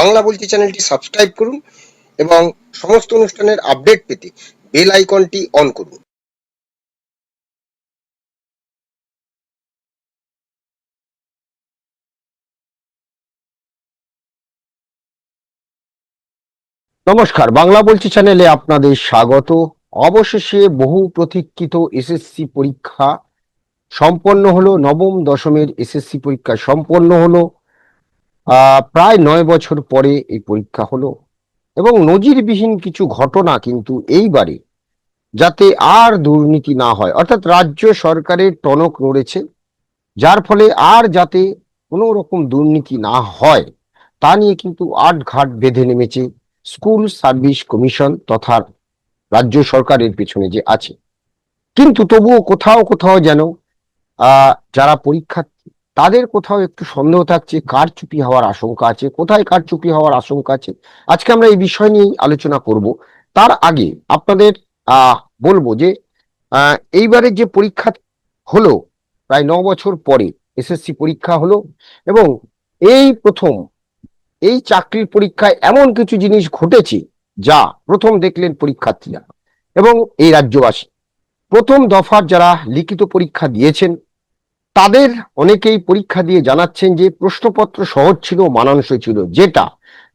বাংলা বলছি চ্যানেলটি সাবস্ক্রাইব করুন এবং সমস্ত অনুষ্ঠানের আপডেট পেতে বেল আইকনটি অন করুন। নমস্কার, বাংলা বলছি চ্যানেলে আপনাদের স্বাগত। অবশেষে বহু প্রতীক্ষিত এসএসসি পরীক্ষা সম্পন্ন হলো, নবম দশমের এসএসসি পরীক্ষা সম্পন্ন হলো। প্রায় নয় বছর পরে এই পরীক্ষা হলো এবং নজিরবিহীন কিছু ঘটনা কিন্তু এইবারে যাতে আর দুর্নীতি না হয়, অর্থাৎ রাজ্য সরকারের টনক নড়েছে, যার ফলে আর যাতে কোনো রকম দুর্নীতি না হয়, তা নিয়ে কিন্তু আট ঘাট বেঁধে নেমেছে স্কুল সার্ভিস কমিশন তথা রাজ্য সরকারের পেছনে যে আছে। কিন্তু তবুও কোথাও কোথাও যেন যারা পরীক্ষার্থী তাদের কোথাও একটু সন্দেহ থাকছে কারচুপি হওয়ার আশঙ্কা আছে, কোথায় কারচুপি হওয়ার আশঙ্কা আছে? আজকে আমরা এই বিষয় নিয়েই আলোচনা করব। তার আগে আপনাদের বলব যে এইবারে যে পরীক্ষা হলো, প্রায় ন বছর পরে এসএসসি পরীক্ষা হলো এবং এই প্রথম, এই চাকরির পরীক্ষায় এমন কিছু জিনিস ঘটেছে যা প্রথম দেখলেন পরীক্ষার্থীরা এবং এই রাজ্যবাসী। প্রথম দফার যারা লিখিত পরীক্ষা দিয়েছেন তাদের অনেকেই পরীক্ষা দিয়ে জানাচ্ছেন যে প্রশ্নপত্র সহজ ছিল, মানানসই ছিল। যেটা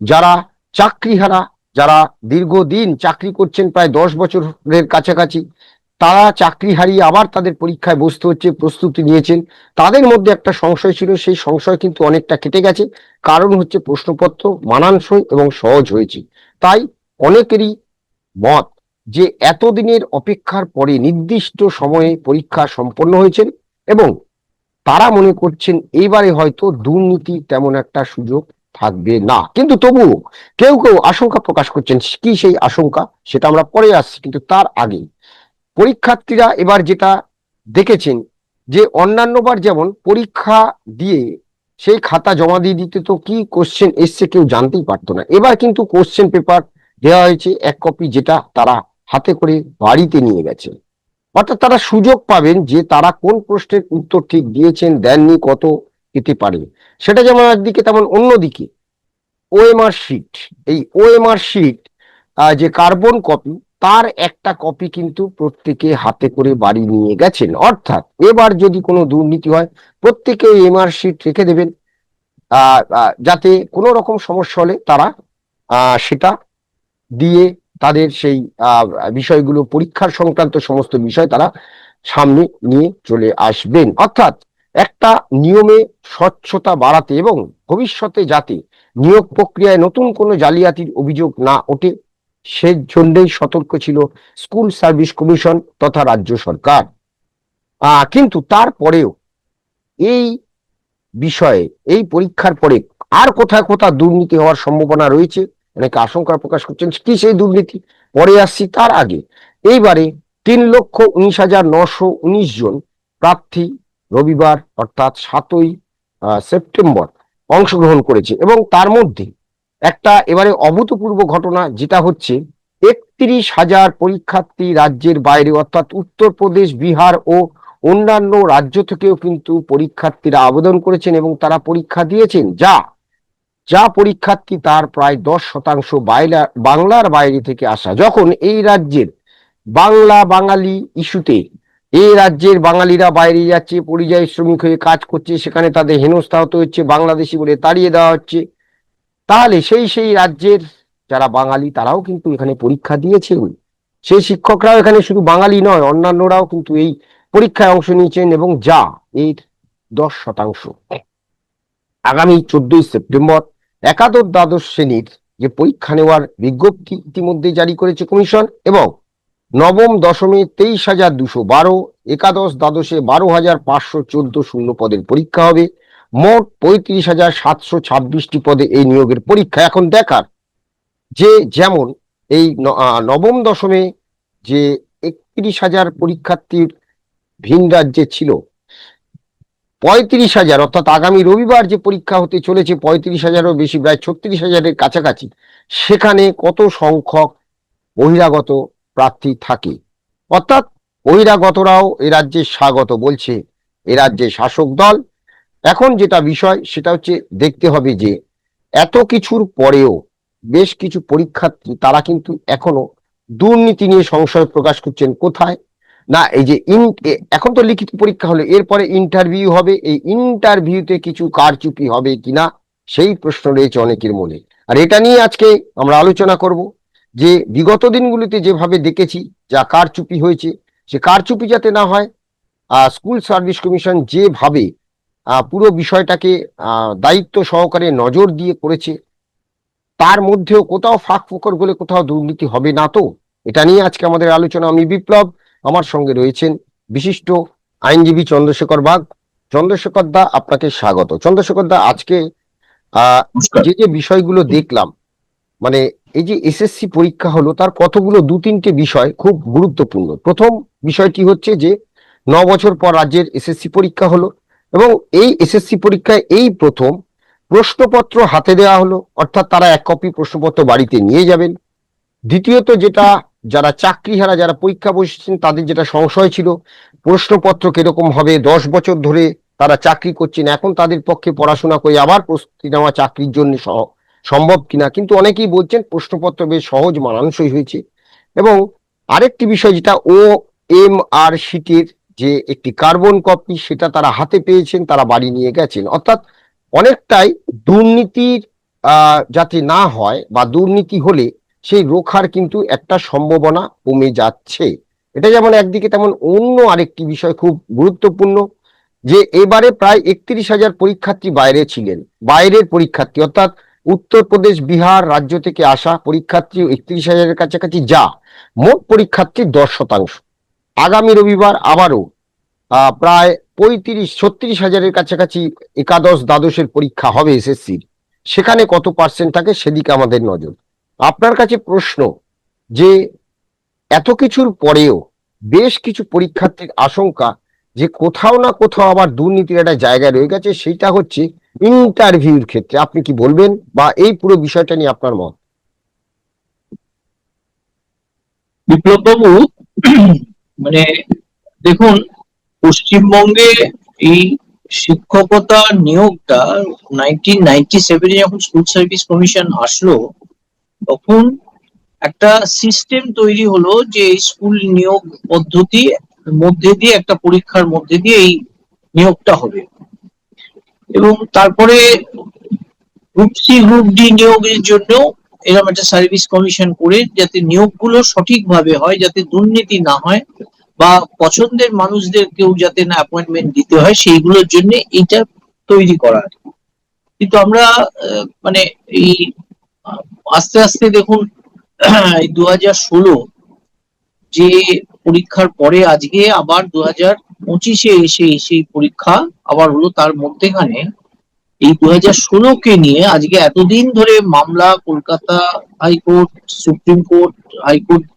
যারা চাকরিহারা, যারা দীর্ঘদিন চাকরি করছেন, প্রায় দশ বছরের কাছাকাছি, তারা চাকরি হারিয়ে আবার তাদের পরীক্ষায় বসতে হচ্ছে, প্রস্তুতি নিয়েছেন। তাদের মধ্যে একটা সংশয় ছিল, সেই সংশয় কিন্তু অনেকটা কেটে গেছে। কারণ হচ্ছে প্রশ্নপত্র মানানসই এবং সহজ হয়েছে। তাই অনেকেরই মত যে এতদিনের অপেক্ষার পরে নির্দিষ্ট সময়ে পরীক্ষা সম্পন্ন হয়েছেন এবং তারা মনে করছেন এইবারে হয়তো দুর্নীতি তেমন একটা সুযোগ থাকবে না। কিন্তু তবুও কেউ কেউ আশঙ্কা প্রকাশ করছেন, কি সেই আশঙ্কা? সেটা আমরা পরে আসছি, কিন্তু তার আগে পরীক্ষার্থীরা এবার যেটা দেখেছেন যে অন্যান্যবার যেমন পরীক্ষা দিয়ে সেই খাতা জমা দিয়ে দিতে তো কি কোশ্চেন এসছে কেউ জানতেই পারতো না। এবার কিন্তু কোশ্চেন পেপার দেওয়া হয়েছে, এক কপি যেটা তারা হাতে করে বাড়িতে নিয়ে গেছে। অর্থাৎ তারা সুযোগ পাবেন যে তারা কোন প্রশ্নের উত্তর ঠিক দিয়েছেন, দেননি, কত পেতে পারে সেটা যেমন একদিকে, তেমন অন্যদিকে। ওএমআর শিট এই ওএমআর শিট যে কার্বন কপি তার একটা কপি কিন্তু প্রত্যেকে হাতে করে বাড়ি নিয়ে গেছেন। অর্থাৎ এবার যদি কোনো দুর্নীতি হয়, প্রত্যেকে এমআর শিট রেখে দেবেন। যাতে কোনো রকম সমস্যা হলে তারা সেটা দিয়ে তাদের সেই বিষয়গুলো পরীক্ষার সংক্রান্ত সমস্ত বিষয় তারা সামনে নিয়ে চলে আসবেন। অর্থাৎ একটা নিয়মে স্বচ্ছতা বাড়াতে এবং ভবিষ্যতে যাতে নিয়োগ প্রক্রিয়ায় নতুন কোনো জালিয়াতির অভিযোগ না ওঠে সেই জন্যই সতর্ক ছিল স্কুল সার্ভিস কমিশন তথা রাজ্য সরকার। কিন্তু তারপরেও এই বিষয়ে, এই পরীক্ষার পরে আর কোথায় কোথায় দুর্নীতি হওয়ার সম্ভাবনা রয়েছে অনেকে আশঙ্কা প্রকাশ করছেন কি সেই দুর্নীতি? পরে আসছি তার আগে। এইবারে তিন লক্ষ উনিশ হাজার নশো উনিশ জন প্রার্থী রবিবার অর্থাৎ সাতই সেপ্টেম্বর অংশগ্রহণ করেছে এবং তার মধ্যে একটা এবারে অভূতপূর্ব ঘটনা যেটা হচ্ছে একত্রিশ হাজার পরীক্ষার্থী রাজ্যের বাইরে অর্থাৎ উত্তরপ্রদেশ, বিহার ও অন্যান্য রাজ্য থেকেও কিন্তু পরীক্ষার্থীরা আবেদন করেছেন এবং তারা পরীক্ষা দিয়েছেন যা যা পরীক্ষার্থী তার প্রায় দশ শতাংশ বাংলার বাইরে থেকে আসা। যখন এই রাজ্যের বাংলা বাঙালি ইস্যুতে এই রাজ্যের বাঙালিরা বাইরে যাচ্ছে, পরিযায়ী শ্রমিক হয়ে কাজ করছে, সেখানে তাদের হেনস্থা হতে হচ্ছে, বাংলাদেশি বলে তাড়িয়ে দেওয়া হচ্ছে, তাহলে সেই সেই রাজ্যের যারা বাঙালি, তারাও কিন্তু এখানে পরীক্ষা দিয়েছেন। সেই শিক্ষকরাও এখানে শুধু বাঙালি নয়, অন্যান্যরাও কিন্তু এই পরীক্ষায় অংশ নিয়েছেন এবং যা এর দশ শতাংশ। আগামী চোদ্দই সেপ্টেম্বর একাদশ দ্বাদশ শ্রেণির যে পরীক্ষা নেওয়ার বিজ্ঞপ্তি ইতিমধ্যে জারি করেছে কমিশন এবং নবম দশমে তেইশ হাজার দুশো বারো, একাদশ দ্বাদশে বারো হাজার পাঁচশো চোদ্দ শূন্য পদের পরীক্ষা হবে। মোট পঁয়ত্রিশ হাজার সাতশো ছাব্বিশটি পদে এই নিয়োগের পরীক্ষা এখন দেখার। যে যেমন এই নবম দশমে যে একত্রিশ হাজার পরীক্ষার্থীর ভিন রাজ্যে ছিল পঁয়ত্রিশ হাজার, অর্থাৎ আগামী রবিবার যে পরীক্ষা হতে চলেছে, পঁয়ত্রিশ হাজারও বেশি, প্রায় ছত্রিশ হাজারের কাছাকাছি, সেখানে কত সংখ্যক বহিরাগত প্রার্থী থাকে? অর্থাৎ বহিরাগতরাও এ রাজ্যে স্বাগত বলছে, এ রাজ্যে শাসক দল। এখন যেটা বিষয়, সেটা হচ্ছে দেখতে হবে যে এত কিছুর পরেও বেশ কিছু পরীক্ষার্থী, তারা কিন্তু এখনও দুর্নীতি নিয়ে সংশয় প্রকাশ করছেন। কোথায়? না, এই যে ইন এখন তো লিখিত পরীক্ষা হলো, এরপরে ইন্টারভিউ হবে, এই ইন্টারভিউতে কিছু কারচুপি হবে কিনা, সেই প্রশ্ন রয়েছে অনেকের মনে। আর এটা নিয়ে আজকে আমরা আলোচনা করব যে বিগত দিনগুলিতে যেভাবে দেখেছি, যা কারচুপি হয়েছে, সে কারচুপি যাতে না হয় স্কুল সার্ভিস কমিশন যেভাবে পুরো বিষয়টাকে দায়িত্ব সহকারে নজর দিয়ে করেছে, তার মধ্যেও কোথাও ফাঁক ফোকর বলে কোথাও দুর্নীতি হবে না তো? এটা নিয়ে আজকে আমাদের আলোচনা। আমি বিপ্লব আমার সঙ্গে রয়েছেন বিশিষ্ট আইনজীবী চন্দ্রশেখর বাগ। চন্দ্রশেখর দা আপনাকে স্বাগত। চন্দ্রশেখর দা আজকে যে যে বিষয়গুলো দেখলাম মানে এই যে এসএসসি পরীক্ষা হলো তার কতগুলো দু তিনটে বিষয় খুব গুরুত্বপূর্ণ। প্রথম বিষয়টি হচ্ছে যে ন বছর পর রাজ্যের এসএসসি পরীক্ষা হলো এবং এই এসএসসি পরীক্ষায় এই প্রথম প্রশ্নপত্র হাতে দেওয়া হলো অর্থাৎ তারা এক কপি প্রশ্নপত্র বাড়িতে নিয়ে যাবেন। দ্বিতীয়ত যেটা যারা চাকরিহারা, যারা পরীক্ষা বসেছেন, তাদের যেটা সংশয় ছিল, প্রশ্নপত্র কীরকম হবে, দশ বছর ধরে তারা চাকরি করছেন, এখন তাদের পক্ষে পড়াশোনা করে আবার প্রস্তুতি নেওয়া চাকরির জন্য সম্ভব কিনা? কিন্তু অনেকেই বলছেন প্রশ্নপত্র বেশ সহজ, মানানসই হয়েছে। এবং আরেকটি বিষয় যেটা ও এম আর শিটের যে একটি কার্বন কপি, সেটা তারা হাতে পেয়েছেন, তারা বাড়ি নিয়ে গেছেন। অর্থাৎ অনেকটাই দুর্নীতির যাতে না হয় বা দুর্নীতি হলে সেই রোখার কিন্তু একটা সম্ভাবনা কমে যাচ্ছে। এটা যেমন একদিকে তেমন অন্য আরেকটি বিষয় খুব গুরুত্বপূর্ণ, যে এবারে প্রায় একত্রিশ হাজার পরীক্ষার্থী বাইরে ছিলেন। বাইরের পরীক্ষার্থী, অর্থাৎ উত্তরপ্রদেশ, বিহার রাজ্য থেকে আসা পরীক্ষার্থী একত্রিশ হাজারের কাছাকাছি যা মোট পরীক্ষার্থীর দশ শতাংশ। আগামী রবিবার আবারও প্রায় পঁয়ত্রিশ, ছত্রিশ হাজারের কাছাকাছি একাদশ দ্বাদশের পরীক্ষা হবে এসএসসির। সেখানে কত পার্সেন্ট থাকে সেদিকে আমাদের নজর। আপনার কাছে প্রশ্ন যে এত কিছুর পরেও বেশ কিছু পরীক্ষার্থীর আশঙ্কা যে কোথাও না কোথাও আবার দুর্নীতির একটা জায়গা রয়ে গেছে, সেটা হচ্ছে ইন্টারভিউর ক্ষেত্রে। আপনি কি বলবেন বা এই পুরো বিষয়টা নিয়ে আপনার মত? বিপ্লব বাবু মানে দেখুন, পশ্চিমবঙ্গে এই শিক্ষকতা নিয়োগটা নাইনটিন নাইনটি সেভেনে যখন স্কুল সার্ভিস কমিশন আসলো তখন একটা সিস্টেম তৈরি হলো যে স্কুল নিয়োগ পদ্ধতি মধ্যে দিয়ে, একটা পরীক্ষার মধ্যে দিয়ে এই নিয়োগটা হবে। এবং তারপরে গ্রুপ সি গ্রুপ ডি নিয়োগের জন্য এরকম একটা সার্ভিস কমিশন করে যাতে নিয়োগগুলো সঠিকভাবে হয়, যাতে দুর্নীতি না হয় বা পছন্দের মানুষদের কেউ যাতে না অ্যাপয়েন্টমেন্ট দিতে হয়, সেইগুলোর জন্য এইটা তৈরি করা। কিন্তু আমরা মানে এই আস্তে আস্তে দেখুন, এই দু হাজার ষোলো যে পরীক্ষার পরে আজকে আবার দু হাজার পঁচিশে এসে সেই পরীক্ষা আবার হলো তার মধ্যেখানে। এই দু হাজার ষোলোকে নিয়ে আজকে এতদিন ধরে মামলা, Kolkata high court, supreme court, high court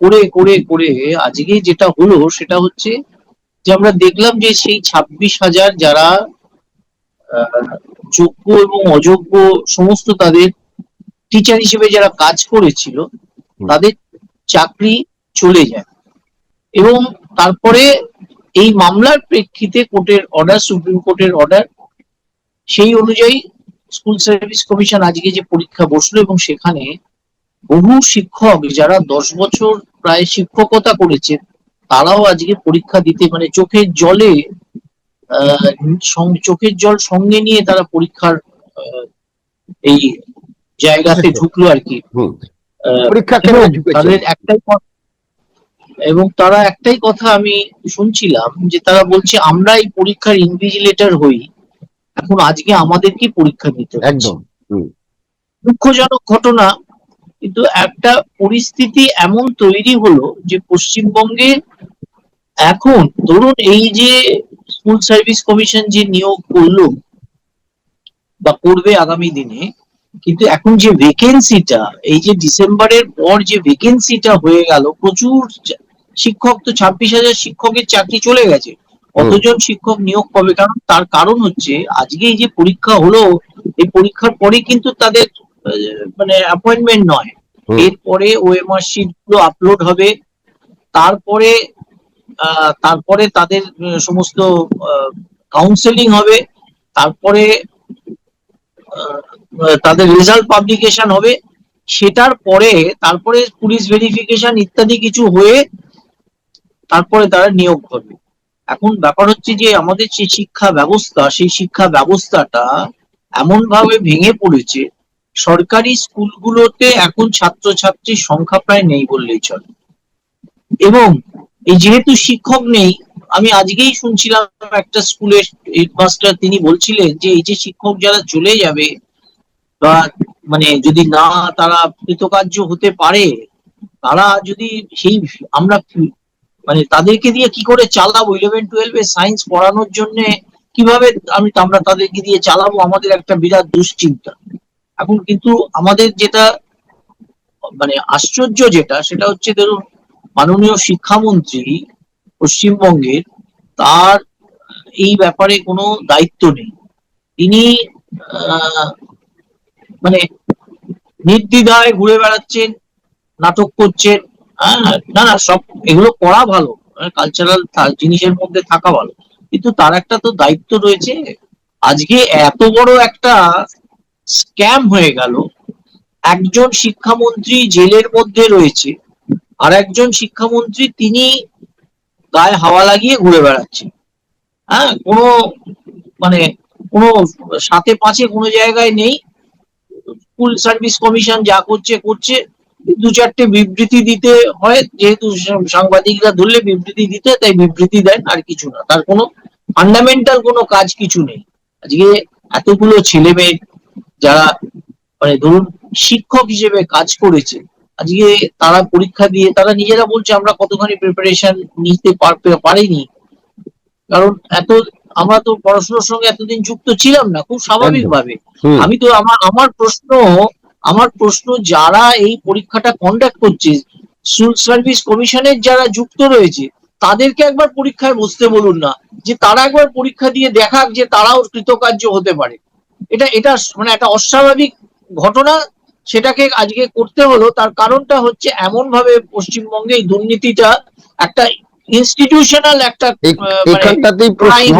করে করে করে আজকে যেটা হলো সেটা হচ্ছে যে আমরা দেখলাম যে সেই ছাব্বিশ হাজার যারা যোগ্য এবং অযোগ্য সমস্ত তাদের টিচার হিসেবে যারা কাজ করেছিল তাদের চাকরি চলে যায়। এবং তারপরে এই মামলার প্রেক্ষিতে কোর্টের অর্ডার সুপ্রিম কোর্টের অর্ডার সেই অনুযায়ী স্কুল সার্ভিস কমিশন আজকে যে পরীক্ষা বসল এবং সেখানে বহু শিক্ষক যারা দশ বছর প্রায় শিক্ষকতা করেছেন তারাও আজকে পরীক্ষা দিতে মানে চোখের জলে আহ, চোখের জল সঙ্গে নিয়ে তারা পরীক্ষার এই জায়গাতে ঢুকলো আর কি। পরীক্ষা এবং তাদের একটাই এবং তারা একটাই কথা আমি শুনছিলাম যে তারা বলছে আমরা এই পরীক্ষার ইনভিজিলেটর হই। এখন আজকে আমাদেরকে পরীক্ষা দিতে একদম দুঃখজনক ঘটনা কিন্তু একটা পরিস্থিতি এমন তৈরি হলো যে পশ্চিমবঙ্গে এখন ধরুন এই যে স্কুল সার্ভিস কমিশন যে নিয়োগ করল বা করবে আগামী দিনে কিন্তু এখন যে ভেকেন্সিটা এই যে ডিসেম্বরের পর যে ভেকেন্সিটা হয়ে গেল প্রচুর শিক্ষক তো ছাব্বিশ হাজার শিক্ষকের চাকরি চলে গেছে। কতজন শিক্ষক নিয়োগ পাবে? কারণ তার কারণ হচ্ছে আজকে এই যে পরীক্ষা হলো এই পরীক্ষার পরে কিন্তু তাদের মানে অ্যাপয়েন্টমেন্ট নয়। এরপরে ওএমআর শিটগুলো আপলোড হবে। তারপরে আহ, তারপরে তাদের সমস্ত কাউন্সেলিং হবে। তারপরে তাদের রেজাল্ট পাবলিকেশন হবে। সেটার পরে তারপরে পুলিশ ভেরিফিকেশন ইত্যাদি কিছু হয়ে তারপরে তারা নিয়োগ করবে। এখন ব্যাপার হচ্ছে যে আমাদের যে শিক্ষা ব্যবস্থা, সেই শিক্ষা ব্যবস্থাটা এমন ভাবে ভেঙে পড়েছে, সরকারি স্কুলগুলোতে এখন ছাত্রছাত্রীর সংখ্যা প্রায় নেই বললেই চলে। এবং এই যেহেতু শিক্ষক নেই আমি আজকেই শুনছিলাম একটা স্কুলের হেডমাস্টার তিনি বলছিলেন যে, এই যে শিক্ষক যারা চলে যাবে বা মানে যদি না তারা কৃতকার্য হতে পারে, তারা যদি সেই আমরা মানে তাদেরকে দিয়ে কি করে চালাবো? ইলেভেন টুয়েলভে সায়েন্স পড়ানোর জন্য কীভাবে আমি আমরা তাদেরকে দিয়ে চালাবো? আমাদের একটা বিরাট দুশ্চিন্তা। এখন কিন্তু আমাদের যেটা মানে আশ্চর্য যেটা, সেটা হচ্ছে ধরুন মাননীয় শিক্ষামন্ত্রী পশ্চিমবঙ্গের তার এই ব্যাপারে কোনো দায়িত্ব নেই। তিনি মানে নির্দ্বিধায় ঘুরে বেড়াচ্ছেন, নাটক করছেন হ্যাঁ না না, সব এগুলো করা ভালো কালচারাল জিনিসের মধ্যে থাকা ভালো। কিন্তু তার একটা তো দায়িত্ব রয়েছে। আজকে এত বড় একটা স্ক্যাম হয়ে গেল, একজন শিক্ষামন্ত্রী জেলের মধ্যে রয়েছে আর একজন শিক্ষামন্ত্রী তিনি গায়ে হাওয়া লাগিয়ে ঘুরে বেড়াচ্ছে। হ্যাঁ কোনো মানে কোনো সাথে পাঁচে কোনো জায়গায় নেই। স্কুল সার্ভিস কমিশন যা করছে করছে। দু চারটে বিবৃতি দিতে হয়, যেহেতু সাংবাদিকরা ধরলে বিবৃতি দিতে, তাই বিবৃতি দেন, আর কিছু না। তার কোনো ফান্ডামেন্টাল কোনো কাজ কিছু নেই। আজকে এতগুলো ছেলে মেয়ে যারা মানে ধরুন শিক্ষক হিসেবে কাজ করেছে আজকে তারা পরীক্ষা দিয়ে তারা নিজেরা বলছে আমরা কতখানি প্রিপারেশন নিতে পার- পারিনি। কারণ এত আমরা তো পড়াশোনার সঙ্গে এতদিন যুক্ত ছিলাম না খুব স্বাভাবিকভাবে। আমি তো আমার আমার প্রশ্ন আমার প্রশ্ন যারা এই পরীক্ষাটা কন্ডাক্ট করছে স্কুল সার্ভিস কমিশনের যারা যুক্ত রয়েছে তাদেরকে একবার পরীক্ষায় বসতে বলুন না যে তারা একবার পরীক্ষা দিয়ে দেখাক যে তারাও কৃতকার্য হতে পারে। এটা এটা মানে একটা অস্বাভাবিক ঘটনা সেটাকে আজকে করতে হলো তার কারণটা হচ্ছে এমন ভাবে পশ্চিমবঙ্গে এই দুর্নীতিটা একটা ইনস্টিটিউশনাল একটা এই- মানে এখানটাতেই প্রশ্ন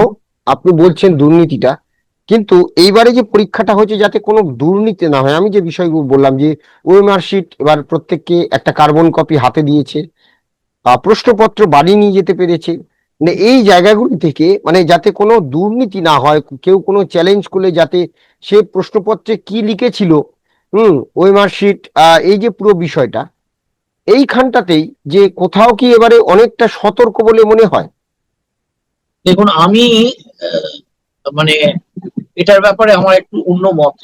আপনি বলছেন দুর্নীতিটা কিন্তু এইবারে যে পরীক্ষাটা হয়েছে যাতে কোনো দুর্নীতি না হয় আমি যে বিষয়গুলো বললাম যে ওএমআর শিট এবার প্রত্যেককে একটা কার্বন কপি হাতে দিয়েছে প্রশ্নপত্র বাড়ি নিয়ে যেতে পেরেছে মানে এই জায়গাগুলি থেকে মানে যাতে কোনো দুর্নীতি না হয় কেউ কোনো চ্যালেঞ্জ করলে যাতে সে প্রশ্নপত্রে কি লিখেছিল হুম ওএমআর শিট এই যে পুরো বিষয়টা, এইখানটাতেই যে কোথাও কি এবারে অনেকটা সতর্ক বলে মনে হয়? দেখুন, আমি মানে এটার ব্যাপারে আমার একটু অন্য মত।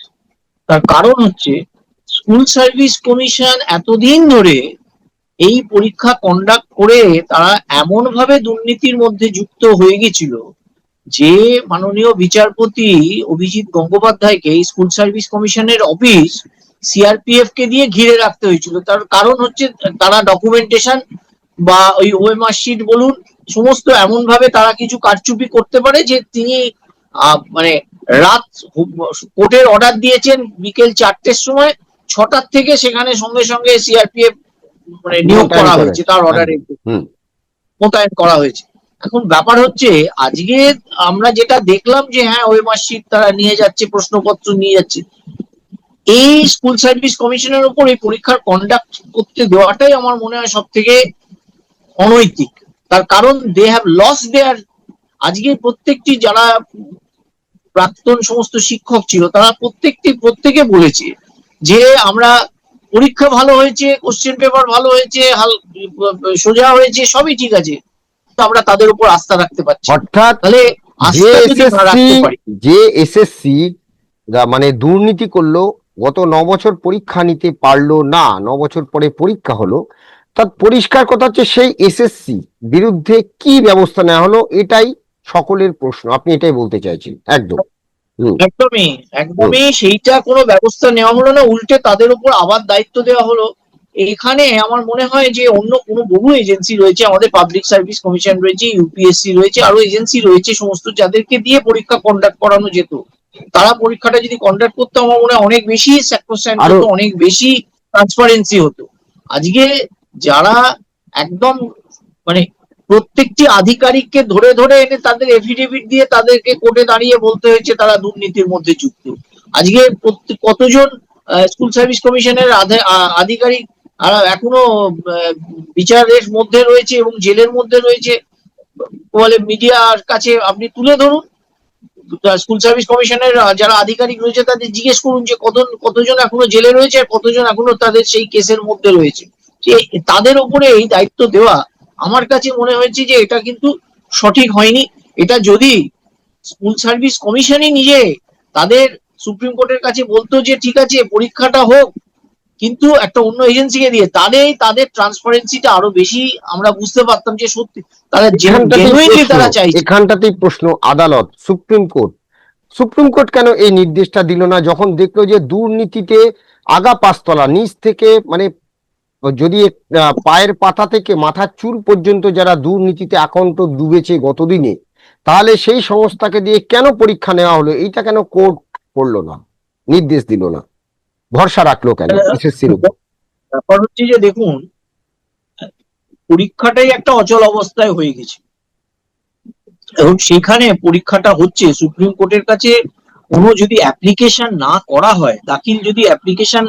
তার কারণ হচ্ছে, স্কুল সার্ভিস কমিশন এতদিন ধরে এই পরীক্ষা কন্ডাক্ট করে তারা এমন ভাবে দুর্নীতির মধ্যে যুক্ত হয়ে গেছিল যে মাননীয় বিচারপতি অভিজিৎ গঙ্গোপাধ্যায়কে স্কুল সার্ভিস কমিশনের অফিস সিআরপিএফ কে দিয়ে ঘিরে রাখতে হয়েছিল। তার কারণ হচ্ছে তারা ডকুমেন্টেশন বা ওই ওএমআর শিট বলুন সমস্ত এমন ভাবে তারা কিছু কারচুপি করতে পারে যে তিনি মানে রাত কোর্টের অর্ডার দিয়েছেন বিকেল চারটের সময় ছটার থেকে সেখানে সঙ্গে সঙ্গে সিআরপিএফ মানে নিয়োগ করা হয়েছে তার অর্ডারে মোতায়েন করা হয়েছে। এখন ব্যাপার হচ্ছে আজকে আমরা যেটা দেখলাম যে হ্যাঁ ওই মার্কশিট তারা নিয়ে যাচ্ছে প্রশ্নপত্র নিয়ে যাচ্ছে এই স্কুল সার্ভিস কমিশনের উপর এই পরীক্ষার কন্ডাক্ট করতে দেওয়াটাই আমার মনে হয় সব থেকে অনৈতিক। তার কারণ দে হ্যাভ লস দেয়ার আজকে প্রত্যেকটি যারা প্রাক্তন সমস্ত শিক্ষক ছিল তারা প্রত্যেকটি প্রত্যেকে বলেছে যে আমরা পরীক্ষা ভালো হয়েছে কোশ্চেন পেপার ভালো হয়েছে হাল সোজা হয়েছে সবই ঠিক আছে। তো আমরা তাদের উপর আস্থা রাখতে পারছি। অর্থাৎ তাহলে যে এসএসসি মানে দুর্নীতি করল গত ন বছর পরীক্ষা নিতে পারল না ন বছর পরে পরীক্ষা হলো তার পরিষ্কার কথা হচ্ছে সেই এসএসসি বিরুদ্ধে কি ব্যবস্থা নেওয়া হলো এটাই সকলের প্রশ্ন আপনি এটাই বলতে চাইছেন একদম। একদমই একদমই সেইটা কোনো ব্যবস্থা নেওয়া হলো না উল্টে তাদের উপর আবার দায়িত্ব দেওয়া হলো। এখানে আমার মনে হয় যে অন্য কোনো বহু এজেন্সি রয়েছে আমাদের পাবলিক সার্ভিস কমিশন রয়েছে ইউপিএসসি রয়েছে আরও এজেন্সি রয়েছে সমস্ত যাদেরকে দিয়ে পরীক্ষা কন্ডাক্ট করানো যেত। তারা পরীক্ষাটা যদি কন্ডাক্ট করতো আমার মনে হয় অনেক বেশি স্যাক্রোস্যান্ট হতো অনেক বেশি ট্রান্সপারেন্সি হতো। আজকে যারা একদম মানে প্রত্যেকটি আধিকারিককে ধরে ধরে এনে তাদের এফিডেভিট দিয়ে তাদেরকে কোর্টে দাঁড়িয়ে বলতে হয়েছে তারা দুর্নীতির মধ্যে যুক্ত। আজকে কতজন স্কুল সার্ভিস কমিশনের আধে- আধিকারিক এখনও বিচারের মধ্যে রয়েছে এবং জেলের মধ্যে রয়েছে। বলে মিডিয়ার কাছে আপনি তুলে ধরুন স্কুল সার্ভিস কমিশনের যারা আধিকারিক রয়েছে, তাদের জিজ্ঞেস করুন যে কত কতজন এখনও জেলে রয়েছে আর কতজন এখনও তাদের সেই কেসের মধ্যে রয়েছে। যে তাদের ওপরে এই দায়িত্ব দেওয়া আমার কাছে মনে হয়েছে যে এটা কিন্তু সঠিক হয়নি। এটা যদি স্কুল সার্ভিস কমিশনই নিজে তাদের সুপ্রিম কোর্টের কাছে বলতো যে, ঠিক আছে, পরীক্ষাটা হোক কিন্তু একটা অন্য এজেন্সিকে দিয়ে তাদের তাদের ট্রান্সপারেন্সিটা আরও বেশি আমরা বুঝতে পারতাম যে সত্যি তারা জেনুইনলি তারা চাইছে। এখানটাতেই প্রশ্ন আদালত সুপ্রিম কোর্ট। সুপ্রিম কোর্ট কেন এই নির্দেশটা দিল না? যখন দেখল যে দুর্নীতিতে আগা পাঁচতলা নিচ থেকে মানে যদি পায়ের পাতা থেকে মাথার চুল পর্যন্ত যারা দুর্নীতিতে আকন্ত ডুবেছে গতদিনে তাহলে সেই সংস্থাকে দিয়ে কেন পরীক্ষা নেওয়া হলো? এইটা কেন কোর্ট করল না? নির্দেশ দিল না। ভরসা রাখল কেন? এসএসসির উপর? ব্যাপার হচ্ছে যে দেখুন পরীক্ষাটাই একটা অচল অবস্থায় হয়ে গেছে। এবং সেখানে পরীক্ষাটা হচ্ছে সুপ্রিম কোর্টের কাছে কোনো যদি অ্যাপ্লিকেশন না করা হয় দাখিল যদি অ্যাপ্লিকেশন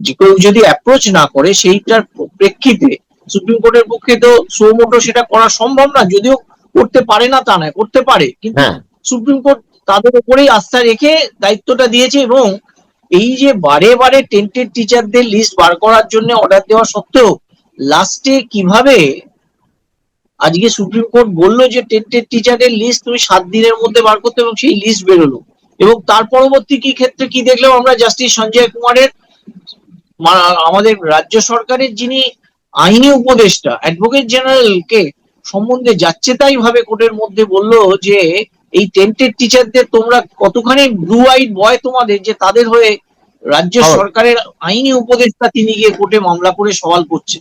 যে কেউ যদি অ্যাপ্রোচ না করে সেইটার প্রেক্ষিতে সুপ্রিম কোর্টের পক্ষে তো সুমোটো সেটা করা সম্ভব না যদিও করতে পারে না তা নয় করতে পারে। কিন্তু হ্যাঁ। সুপ্রিম কোর্ট তাদের উপরেই আস্থা রেখে দায়িত্বটা দিয়েছে এবং এই যে বারে বারে টেন্টেড টিচারদের লিস্ট বার করার জন্য অর্ডার দেওয়া সত্ত্বেও লাস্টে কীভাবে আজকে সুপ্রিম কোর্ট বলল যে টেন্টেড টিচারের লিস্ট তুমি সাত দিনের মধ্যে বার করতে এবং সেই লিস্ট বেরোলো। এবং তার পরবর্তী কি ক্ষেত্রে কি দেখলাম আমরা জাস্টিস সঞ্জয় কুমারের আমাদের রাজ্য সরকারের যিনি আইনি উপদেষ্টা অ্যাডভোকেট জেনারেলকে সম্বন্ধে যাচ্ছে তাই ভাবে কোর্টের মধ্যে বলল যে এই টেন্টেড টিচারদের তোমরা কতখানি ব্লু আইড বয় তোমাদের যে তাদের হয়ে রাজ্য। সরকারের আইনি উপদেষ্টা তিনি গিয়ে কোর্টে মামলা করে সওয়াল করছে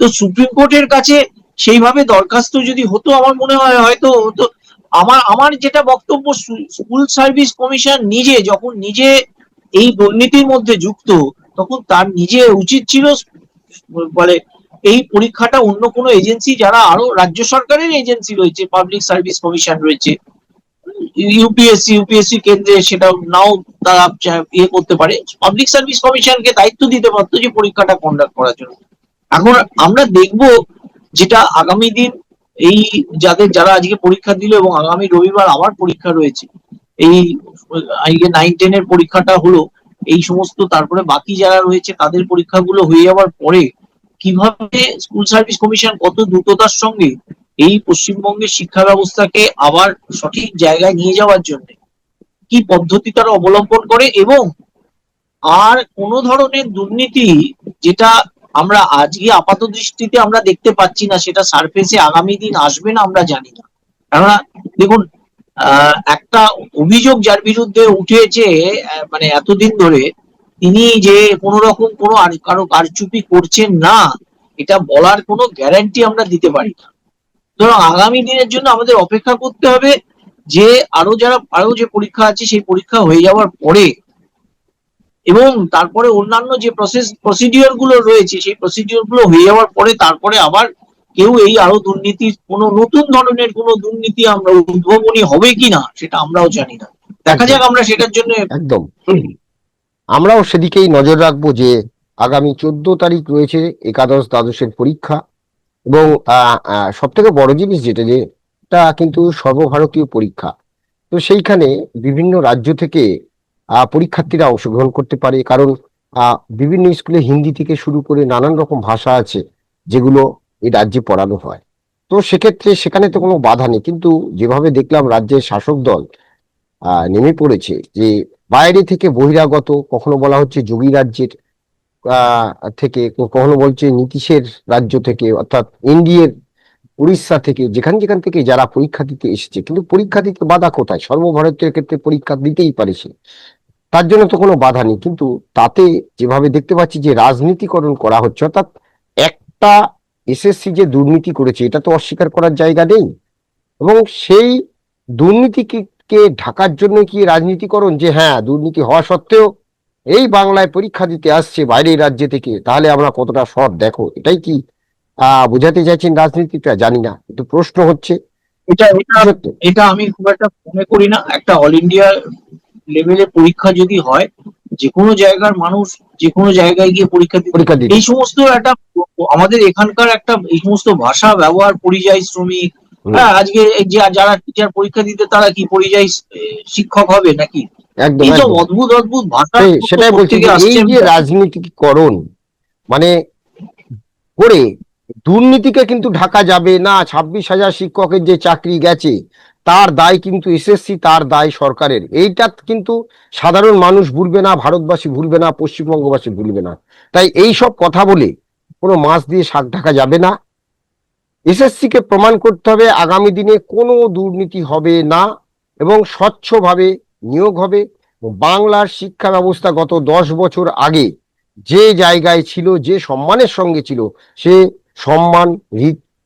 তো সুপ্রিম কোর্টের কাছে সেইভাবে দরখাস্ত যদি হতো আমার মনে হয় হয়তো হতো আমার আমার যেটা বক্তব্য স্কুল সার্ভিস কমিশন নিজে যখন নিজে এই দুর্নীতির মধ্যে যুক্ত তখন তার নিজে উচিত ছিল বলে এই পরীক্ষাটা অন্য কোনো এজেন্সি যারা আরও রাজ্য সরকারের এজেন্সি রয়েছে পাবলিক সার্ভিস কমিশন রয়েছে ইউপিএসসি ইউপিএসসি কেন্দ্রে সেটা নাও তারা ইয়ে করতে পারে। পাবলিক সার্ভিস কমিশনকে দায়িত্ব দিতে পারতো যে পরীক্ষাটা কন্ডাক্ট করার জন্য। এখন আমরা দেখব যেটা আগামী দিন এই যাদের যারা আজকে পরীক্ষা দিল এবং আগামী রবিবার আবার পরীক্ষা রয়েছে, এই নাইন টেন এর পরীক্ষাটা হলো, এই সমস্ত তারপরে বাকি যারা রয়েছে তাদের পরীক্ষাগুলো হয়ে যাওয়ার পরে কীভাবে স্কুল সার্ভিস কমিশন কত দ্রুততার সঙ্গে এই পশ্চিমবঙ্গের শিক্ষা ব্যবস্থাকে আবার সঠিক জায়গায় নিয়ে যাওয়ার জন্য। কি পদ্ধতি তারা অবলম্বন করে এবং আর কোন ধরনের দুর্নীতি যেটা আমরা আজকে আপাত দৃষ্টিতে আমরা দেখতে পাচ্ছি না, সেটা সারফেসে আগামী দিন আসবে না আমরা জানি না। কেননা দেখুন একটা অভিযোগ যার বিরুদ্ধে উঠেছে মানে এতদিন ধরে, তিনি যে কোন রকম কোনো কারও কারচুপি করছেন না, এটা বলার কোনো গ্যারান্টি আমরা দিতে পারি না। সুতরাং আগামী দিনের জন্য আমাদের অপেক্ষা করতে হবে যে আরও যারা, আরও যে পরীক্ষা আছে সেই পরীক্ষা হয়ে যাওয়ার পরে এবং তারপরে অন্যান্য যে প্রসেস প্রসিডিওরগুলো রয়েছে সেই প্রসিডিওরগুলো হয়ে যাওয়ার পরে তারপরে আবার কেউ এই আরও দুর্নীতির কোনো নতুন ধরনের কোনো দুর্নীতি আমরা উদ্ভাবনী হবে কিনা সেটা আমরাও জানি না। দেখা যাক আমরা সেটার জন্য একদম। আমরাও সেদিকেই নজর রাখব যে আগামী চোদ্দ তারিখ রয়েছে একাদশ দ্বাদশের পরীক্ষা। এবং সব থেকে বড় জিনিস যেটা যে এটা কিন্তু সর্বভারতীয় পরীক্ষা। তো সেইখানে বিভিন্ন রাজ্য থেকে পরীক্ষার্থীরা অংশগ্রহণ করতে পারে। কারণ বিভিন্ন স্কুলে হিন্দি থেকে শুরু করে নানান রকম ভাষা আছে, যেগুলো এই রাজ্যে পড়ানো হয়। তো সেক্ষেত্রে সেখানে তো কোনো বাধা নেই। কিন্তু যেভাবে দেখলাম রাজ্যের শাসক দল নেমে পড়েছে যে, বাইরে থেকে বহিরাগত, কখনো বলা হচ্ছে যোগী রাজ্যের থেকে কখনো বলছে নীতিশের রাজ্য থেকে, অর্থাৎ এনডিএর উড়িষ্যা থেকে, যেখান যেখান থেকে যারা পরীক্ষা দিতে এসেছে। কিন্তু পরীক্ষা দিতে বাধা কোথায়? সর্বভারতীয় ক্ষেত্রে পরীক্ষা দিতেই পারে সে। তার জন্য তো কোনো বাধা নেই। কিন্তু তাতে যেভাবে দেখতে পাচ্ছি যে রাজনীতিকরণ করা হচ্ছে, অর্থাৎ একটা এসএসসি যে দুর্নীতি করেছে, এটা তো অস্বীকার করার জায়গা নেই। এবং সেই দুর্নীতিকে ঢাকার জন্য কি রাজনীতিকরণ যে হ্যাঁ দুর্নীতি হওয়া সত্ত্বেও এই বাংলায় পরীক্ষা দিতে আসছে বাইরের রাজ্য থেকে তাহলে আমরা কতটা সৎ? দেখো এটাই কি আহ বোঝাতে চাইছেন রাজনীতিটা জানি না কিন্তু প্রশ্ন হচ্ছে এটা এটা এটা আমি খুব একটা মনে করি না। একটা অল ইন্ডিয়া লেভেলে পরীক্ষা যদি হয় যে কোনো জায়গার মানুষ যে কোনো জায়গায় গিয়ে পরীক্ষা দিতে পরীক্ষা দিতে। এই সমস্ত একটা আমাদের এখানকার একটা এই সমস্ত ভাষা ব্যবহার পরিযায়ী শ্রমিক হ্যাঁ আজকে যারা টিচার পরীক্ষা দিতে তারা কি পরিযায়ী শিক্ষক হবে নাকি? একদম এইসব একদম। অদ্ভুত অদ্ভুত ভাষা সেই- সেটাই বলছি যে এই যে রাজনীতিকরণ মানে করে দুর্নীতিকে কিন্তু ঢাকা যাবে না ছাব্বিশ হাজার শিক্ষকের যে চাকরি গেছে তার দায় কিন্তু এসএসসি তার দায় সরকারের। এইটা কিন্তু সাধারণ মানুষ ভুলবে না ভারতবাসী ভুলবে না পশ্চিমবঙ্গবাসী ভুলবে না। তাই এই সব কথা বলে কোনো মাছ দিয়ে শাক ঢাকা যাবে না। এসএসসি কে প্রমাণ করতে হবে আগামী দিনে কোনো দুর্নীতি হবে না এবং স্বচ্ছভাবে নিয়োগ হবে। বাংলার শিক্ষা ব্যবস্থা গত দশ বছর আগে যে জায়গায় ছিল যে সম্মানের সঙ্গে ছিল সে সম্মান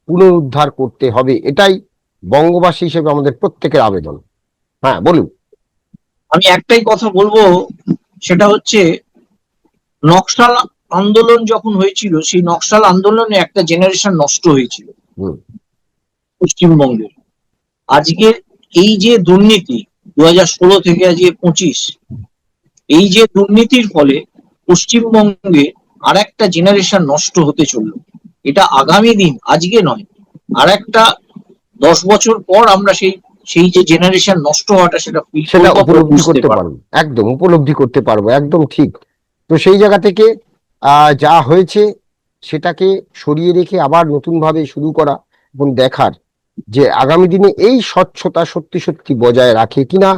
পুনরুদ্ধার করতে হবে। এটাই বঙ্গবাসী হিসেবে আমাদের প্রত্যেকের আবেদন। হ্যাঁ বলুন। আমি একটাই কথা বলব সেটা হচ্ছে নকশাল আন্দোলন যখন হয়েছিল সেই নকশাল আন্দোলনে একটা জেনারেশন নষ্ট হয়েছিল। হুম। পশ্চিমবঙ্গের। আজকে এই যে দুর্নীতি দু ষোলো থেকে আজকে পঁচিশ। এই যে দুর্নীতির ফলে পশ্চিমবঙ্গে আর একটা জেনারেশন নষ্ট হতে চলল। এটা আগামী দিন আজকে নয়। আর একটা দশ বছর পর আমরা সেই সেই যে জেনারেশন নষ্ট হওয়াটা সেটা সেটা উপলব্ধি করতে পারব। একদম উপলব্ধি করতে পারব একদম ঠিক। তো সেই জায়গা থেকে আহ, যা হয়েছে সেটাকে সরিয়ে রেখে আবার নতুন ভাবে শুরু করা এবং দেখার যে আগামী দিনে এই স্বচ্ছতা সত্যি সত্যি বজায় রাখে কিনা,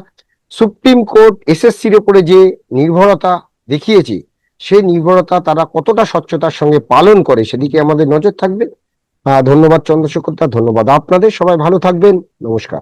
সুপ্রিম কোর্ট এসএসসির ওপরে যে নির্ভরতা দেখিয়েছে সেই নির্ভরতা তারা কতটা স্বচ্ছতার সঙ্গে পালন করে সেদিকে আমাদের নজর থাকবে। ধন্যবাদ চন্দ্রশেখর ধন্যবাদ আপনাদের, সবাই ভালো থাকবেন, নমস্কার।